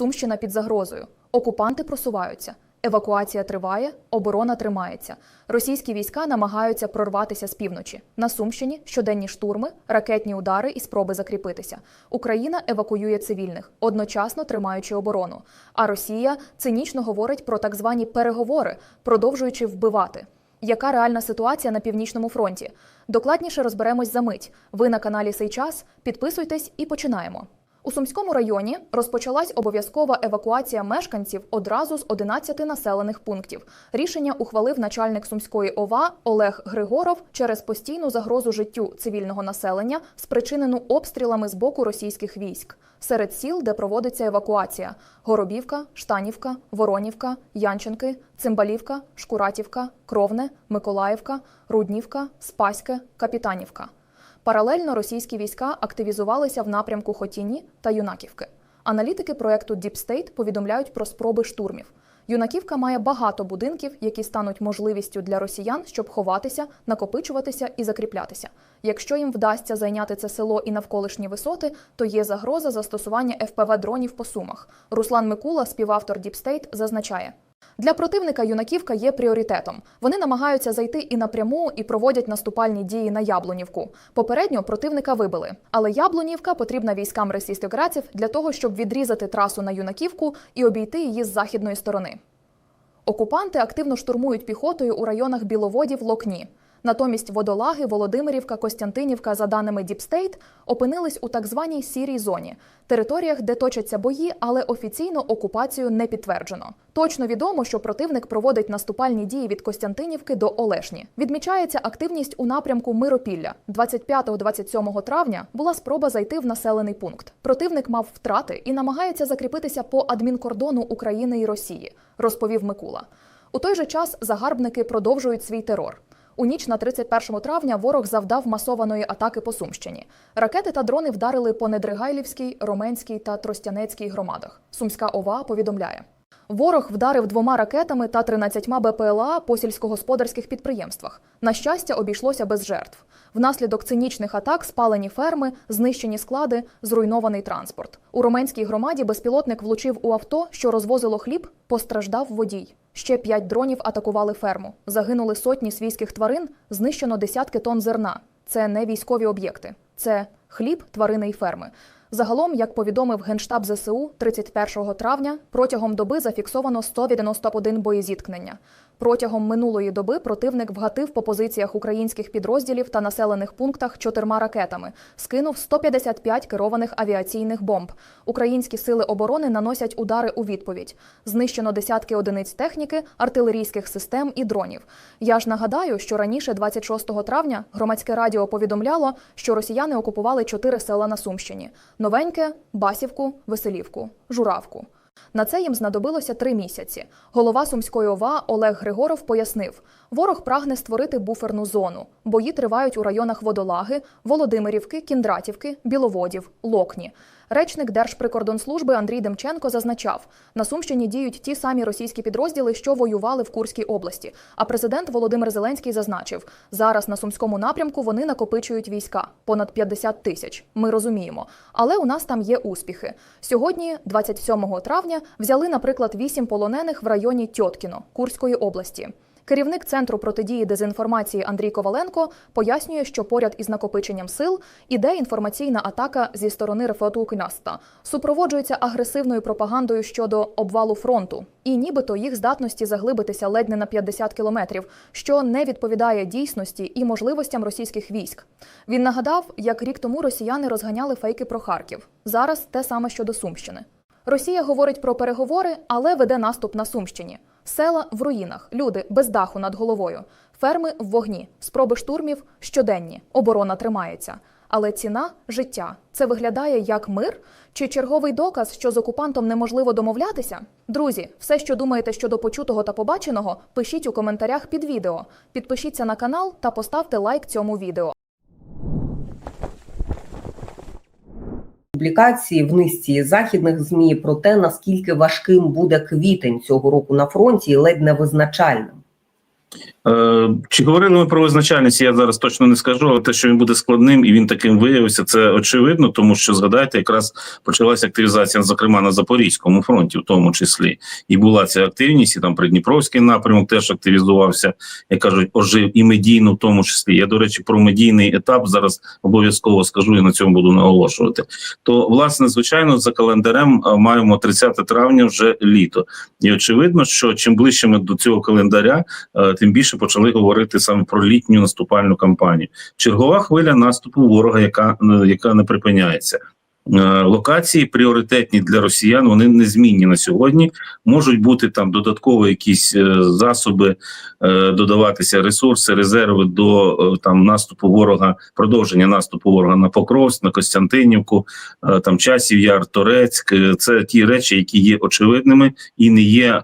Сумщина під загрозою. Окупанти просуваються. Евакуація триває, оборона тримається. Російські війська намагаються прорватися з півночі. На Сумщині щоденні штурми, ракетні удари і спроби закріпитися. Україна евакуює цивільних, одночасно тримаючи оборону. А Росія цинічно говорить про так звані переговори, продовжуючи вбивати. Яка реальна ситуація на північному фронті? Докладніше розберемось за мить. Ви на каналі Сей час. Підписуйтесь і починаємо. У Сумському районі розпочалась обов'язкова евакуація мешканців одразу з 11 населених пунктів. Рішення ухвалив начальник Сумської ОВА Олег Григоров через постійну загрозу життю цивільного населення, спричинену обстрілами з боку російських військ. Серед сіл, де проводиться евакуація: Горобівка, Штанівка, Воронівка, Янченки, Цимбалівка, Шкуратівка, Кровне, Миколаївка, Руднівка, Спаське, Капітанівка. Паралельно російські війська активізувалися в напрямку Хотіні та Юнаківки. Аналітики проекту Deep State повідомляють про спроби штурмів. Юнаківка має багато будинків, які стануть можливістю для росіян, щоб ховатися, накопичуватися і закріплятися. Якщо їм вдасться зайняти це село і навколишні висоти, то є загроза застосування ФПВ дронів по сумах. Руслан Микула, співавтор State, зазначає. Для противника юнаківка є пріоритетом. Вони намагаються зайти і напряму, і проводять наступальні дії на Яблунівку. Попередньо противника вибили, але Яблунівка потрібна військам російськократів для того, щоб відрізати трасу на юнаківку і обійти її з західної сторони. Окупанти активно штурмують піхотою у районах Біловодів Локні. Натомість Водолаги, Володимирівка, Костянтинівка, за даними Діпстейт, опинились у так званій сірій зоні територіях, де точаться бої, але офіційно окупацію не підтверджено. Точно відомо, що противник проводить наступальні дії від Костянтинівки до Олешні. Відмічається активність у напрямку Миропілля. 25-27 травня була спроба зайти в населений пункт. Противник мав втрати і намагається закріпитися по адмінкордону України і Росії, розповів Микула. У той же час загарбники продовжують свій терор. У ніч на 31 травня ворог завдав масованої атаки по Сумщині. Ракети та дрони вдарили по Недригайлівській, Роменській та Тростянецькій громадах. Сумська ОВА повідомляє. Ворог вдарив двома ракетами та 13 БПЛА по сільськогосподарських підприємствах. На щастя, обійшлося без жертв. Внаслідок цинічних атак спалені ферми, знищені склади, зруйнований транспорт. У Роменській громаді безпілотник влучив у авто, що розвозило хліб, постраждав водій. Ще п'ять дронів атакували ферму. Загинули сотні свійських тварин, знищено десятки тонн зерна. Це не військові об'єкти, це хліб, тварини і ферми. Загалом, як повідомив генштаб ЗСУ 31 травня, протягом доби зафіксовано 191 боєзіткнення. Протягом минулої доби противник вгатив по позиціях українських підрозділів та населених пунктах чотирма ракетами, скинув 155 керованих авіаційних бомб. Українські сили оборони наносять удари у відповідь. Знищено десятки одиниць техніки, артилерійських систем і дронів. Я ж нагадаю, що раніше, 26 травня, громадське радіо повідомляло, що росіяни окупували чотири села на Сумщині: Новеньке, Басівку, Веселівку, Журавку. На це їм знадобилося три місяці. Голова Сумської ОВА Олег Григоров пояснив: ворог прагне створити буферну зону. Бої тривають у районах Водолаги, Володимирівки, Кіндратівки, Біловодів, Локні. Речник Держприкордонслужби Андрій Демченко зазначав, на Сумщині діють ті самі російські підрозділи, що воювали в Курській області. А президент Володимир Зеленський зазначив, зараз на сумському напрямку вони накопичують війська понад 50 тисяч. Ми розуміємо, але у нас там є успіхи. Сьогодні, 27 травня, взяли, наприклад, вісім полонених в районі Тьоткіно Курської області. Керівник центру протидії дезінформації Андрій Коваленко пояснює, що поряд із накопиченням сил іде інформаційна атака зі сторони РФОТУ Кнаста, супроводжується агресивною пропагандою щодо обвалу фронту, і нібито їх здатності заглибитися ледь не на 50 кілометрів, що не відповідає дійсності і можливостям російських військ. Він нагадав, як рік тому росіяни розганяли фейки про Харків. Зараз те саме щодо Сумщини. Росія говорить про переговори, але веде наступ на Сумщині. Села в руїнах, люди без даху над головою, ферми в вогні, спроби штурмів щоденні. Оборона тримається. Але ціна життя. Це виглядає як мир чи черговий доказ, що з окупантом неможливо домовлятися? Друзі, все, що думаєте щодо почутого та побаченого, пишіть у коментарях під відео. Підпишіться на канал та поставте лайк цьому відео. Публікації в низці західних змі про те, наскільки важким буде квітень цього року на фронті, і ледь не визначальним. Е, Чи говорили ми про визначальність? Я зараз точно не скажу, але те, що він буде складним і він таким виявився, це очевидно, тому що згадайте, якраз почалася активізація, зокрема на Запорізькому фронті, в тому числі, і була ця активність, і там Придніпровський напрямок теж активізувався, як кажуть, ожив і медійно, в тому числі. Я до речі, про медійний етап зараз обов'язково скажу і на цьому буду наголошувати. То, власне, звичайно, за календарем е, маємо 30 травня вже літо, і очевидно, що чим ближче ми до цього календаря, е, тим більше почали говорити саме про літню наступальну кампанію. Чергова хвиля наступу ворога, яка, е, яка не припиняється. Е, Локації пріоритетні для росіян, вони незмінні на сьогодні. Можуть бути там додаткові якісь е, засоби, е, додаватися ресурси, резерви до там наступу ворога, продовження наступу ворога на Покровськ, на Костянтинівку, там Часів Яр, Торецьк. Це ті речі, які є очевидними і не є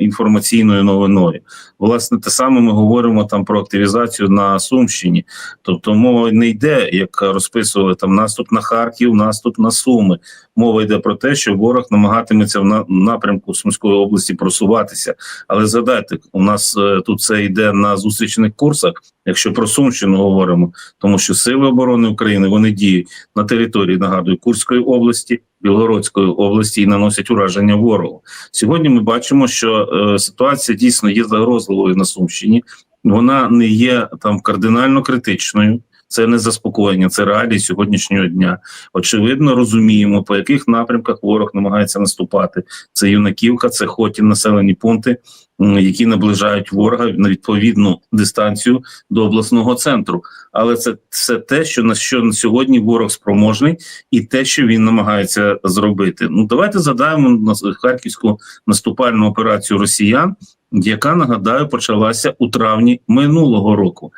інформаційною новиною. Власне, те саме ми говоримо там про активізацію на Сумщині. Тобто мова не йде, як розписували там наступ на Харків, наступ на Суми. Мова йде про те, що ворог намагатиметься в напрямку Сумської області просуватися. Але згадайте, у нас е, тут це йде на зустрічних курсах. Якщо про Сумщину говоримо, тому що сили оборони України вони діють на території нагадую Курської області, Білгородської області і наносять ураження ворогу. Сьогодні ми бачимо, що е, ситуація дійсно є загрозливою на Сумщині. Вона не є там кардинально критичною. Це не заспокоєння, це реалії сьогоднішнього дня. Очевидно, розуміємо, по яких напрямках ворог намагається наступати. Це юнаківка, це хотін, населені пункти, які наближають ворога на відповідну дистанцію до обласного центру. Але це все те, що на що на сьогодні ворог спроможний, і те, що він намагається зробити. Ну давайте задаємо на харківську наступальну операцію росіян, яка нагадаю почалася у травні минулого року.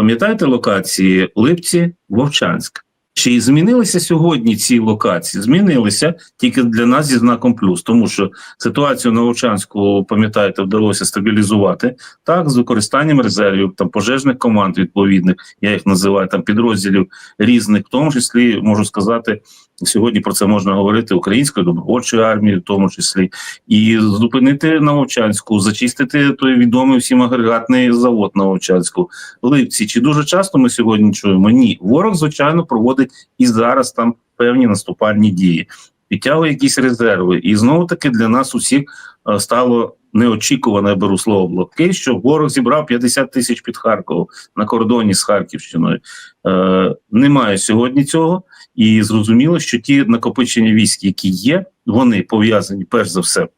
Пам'ятаєте локації Липці, Вовчанськ? Чи змінилися сьогодні ці локації? Змінилися тільки для нас зі знаком плюс, тому що ситуацію на Вовчанську, пам'ятаєте, вдалося стабілізувати так з використанням резервів, там пожежних команд відповідних, я їх називаю там підрозділів різних, в тому числі можу сказати, сьогодні про це можна говорити української добровольчої армії, в тому числі, і зупинити на Вовчанську, зачистити той відомий всім агрегатний завод на Вовчанську. Липці. Чи дуже часто ми сьогодні чуємо? Ні, ворог звичайно проводить і зараз там певні наступальні дії, підтягує якісь резерви, і знову таки для нас усіх е, стало неочікувано, я беру слово блоки, що ворог зібрав 50 тисяч під Харковом на кордоні з Харківщиною. Е, немає сьогодні цього, і зрозуміло, що ті накопичення військ, які є, вони пов'язані перш за все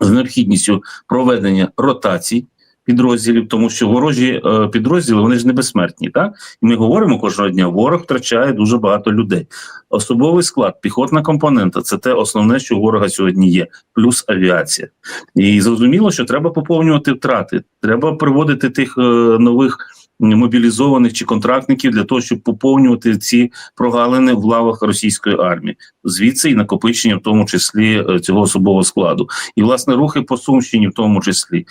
з необхідністю проведення ротацій підрозділів, тому що ворожі е, підрозділи вони ж не безсмертні. Так і ми говоримо кожного дня. Ворог втрачає дуже багато людей. Особовий склад, піхотна компонента це те основне, що ворога сьогодні є, плюс авіація. І зрозуміло, що треба поповнювати втрати. Треба приводити тих е, нових мобілізованих чи контрактників для того, щоб поповнювати ці прогалини в лавах російської армії, звідси і накопичення, в тому числі е, цього особового складу, і власне рухи по Сумщині, в тому числі.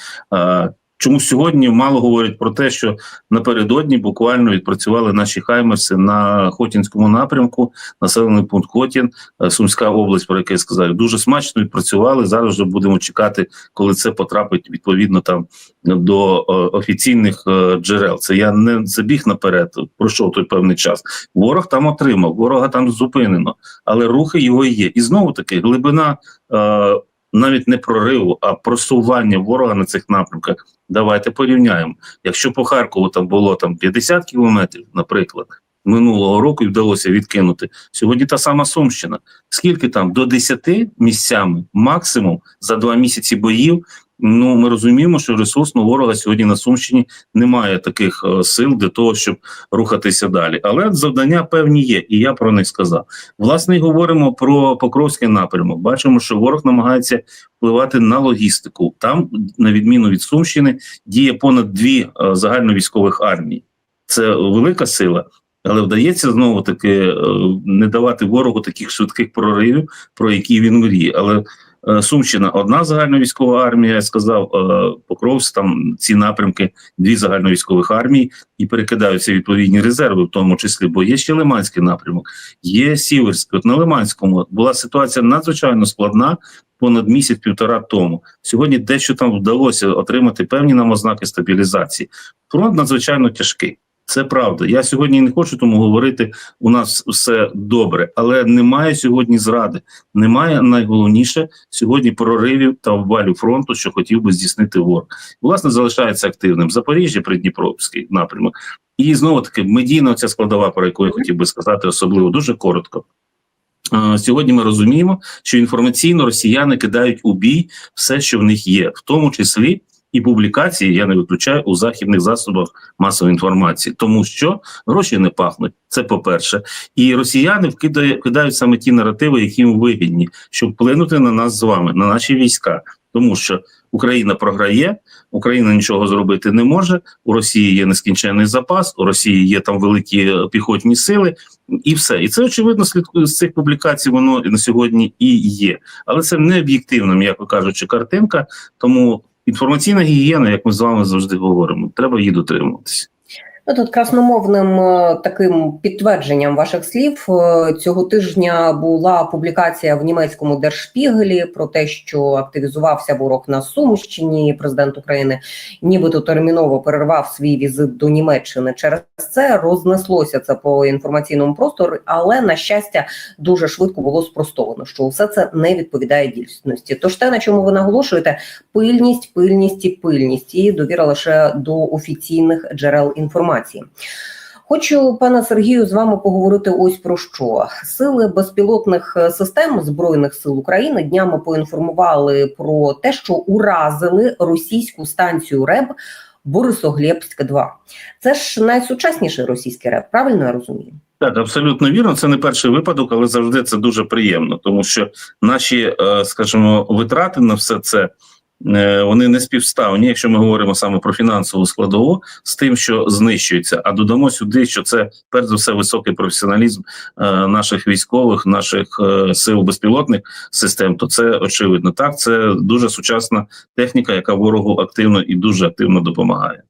Чому сьогодні мало говорять про те, що напередодні буквально відпрацювали наші хаймерси на Хотінському напрямку, населений пункт Хотін, е, Сумська область, про яке я сказав, дуже смачно відпрацювали. Зараз вже будемо чекати, коли це потрапить відповідно там до е, офіційних е, джерел. Це я не забіг наперед. Пройшов той певний час. Ворог там отримав, ворога там зупинено, але рухи його є. І знову таки глибина. Навіть не прориву, а просування ворога на цих напрямках. Давайте порівняємо. Якщо по Харкову там було там 50 кілометрів, наприклад, минулого року і вдалося відкинути. Сьогодні та сама Сумщина. Скільки там до 10 місцями, максимум за два місяці боїв. Ну ми розуміємо, що ресурсно ворога сьогодні на Сумщині немає таких е, сил для того, щоб рухатися далі. Але завдання певні є, і я про них сказав. Власне, і говоримо про Покровський напрямок. Бачимо, що ворог намагається впливати на логістику. Там, на відміну від Сумщини, діє понад дві е, загальновійськових армії. Це велика сила. Але вдається знову таки е, не давати ворогу таких швидких проривів, про які він мріє. Але Сумщина одна загальновійськова армія, я сказав, е, Покровськ, там ці напрямки, дві загальновійськових армії, і перекидаються відповідні резерви, в тому числі, бо є ще Лиманський напрямок, є Сіверський. От на Лиманському була ситуація надзвичайно складна. понад місяць-півтора тому. Сьогодні дещо там вдалося отримати певні нам ознаки стабілізації. Фронт надзвичайно тяжкий. Це правда. Я сьогодні не хочу тому говорити, у нас все добре, але немає сьогодні зради. Немає найголовніше сьогодні проривів та обвалів фронту, що хотів би здійснити ворог. Власне, залишається активним Запоріжжя, Придніпровський напрямок. І знову таки медійна ця складова, про яку я хотів би сказати, особливо дуже коротко. Сьогодні ми розуміємо, що інформаційно росіяни кидають у бій все, що в них є, в тому числі і публікації, я не виключаю у західних засобах масової інформації, тому що гроші не пахнуть. Це по-перше, і росіяни вкидають, вкидають саме ті наративи, які їм вигідні, щоб вплинути на нас з вами, на наші війська, тому що Україна програє, Україна нічого зробити не може. У Росії є нескінченний запас, у Росії є там великі е, піхотні сили, і все. І це очевидно слід з цих публікацій. Воно на сьогодні і є, але це не об'єктивна, м'яко кажучи, картинка. Тому інформаційна гігієна, як ми з вами завжди говоримо, треба її дотримуватися. Ну, тут красномовним е, таким підтвердженням ваших слів е, цього тижня була публікація в німецькому Держшпігелі про те, що активізувався ворог на Сумщині. Президент України нібито терміново перервав свій візит до Німеччини. Через це рознеслося це по інформаційному простору, але на щастя дуже швидко було спростовано, що все це не відповідає дійсності. Тож те, на чому ви наголошуєте, пильність, пильність і пильність, і довіра лише до офіційних джерел інформації. Хочу, пане Сергію, з вами поговорити ось про що. Сили безпілотних е, систем Збройних сил України днями поінформували про те, що уразили російську станцію РЕБ Борисоглебськ 2 Це ж найсучасніший російський РЕБ, правильно я розумію? Так, абсолютно вірно. Це не перший випадок, але завжди це дуже приємно, тому що наші, е, скажімо, витрати на все це. Е, Вони не співставні, якщо ми говоримо саме про фінансову складову, з тим, що знищується. А додамо сюди, що це перш за все високий професіоналізм е, наших військових, наших е, сил безпілотних систем. То це очевидно. Так, це дуже сучасна техніка, яка ворогу активно і дуже активно допомагає.